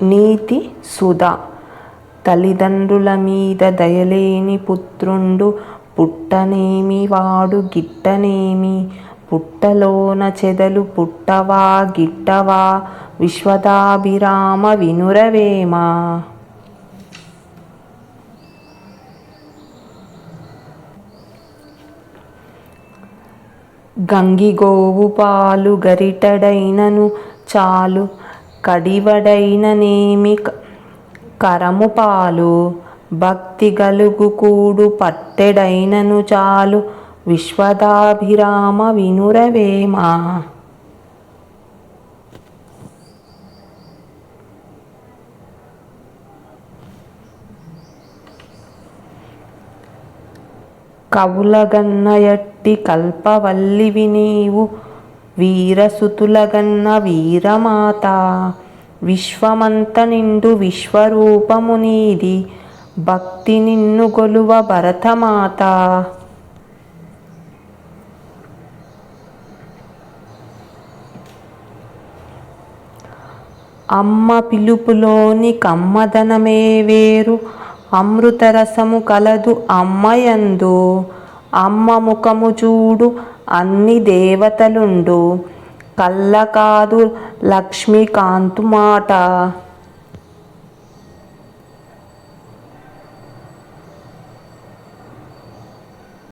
నీతి సుధా. తల్లిదండ్రుల మీద దయలేని పుత్రుండు పుట్టనేమి వాడు గిట్టనేమి? పుట్టలోన చెదలు పుట్టవా గిట్టవా? విశ్వదాభిరామ వినురవేమా? గంగిగోవు పాలు గరిటెడైనను చాలు. కడివడైననేమి క- కరముపాలు భక్తి గలుగు కూడు పట్టెడైనను చాలు విశ్వదాభిరామ వినురవేమా. కవులగన్నయట్టి కల్పవల్లివి నీవు వీరసుతులగన్న వీరమాత విశ్వమంత నిండు విశ్వరూపము నీది భక్తి నిన్ను గొలువ భరతమాత. అమ్మ పిలుపులోని కమ్మదనమే వేరు అమృతరసము కలదు అమ్మయందు అమ్మ ముఖము చూడు అన్ని దేవతలుండు. కళ్ళ కాదు లక్ష్మీకాంతు మాట.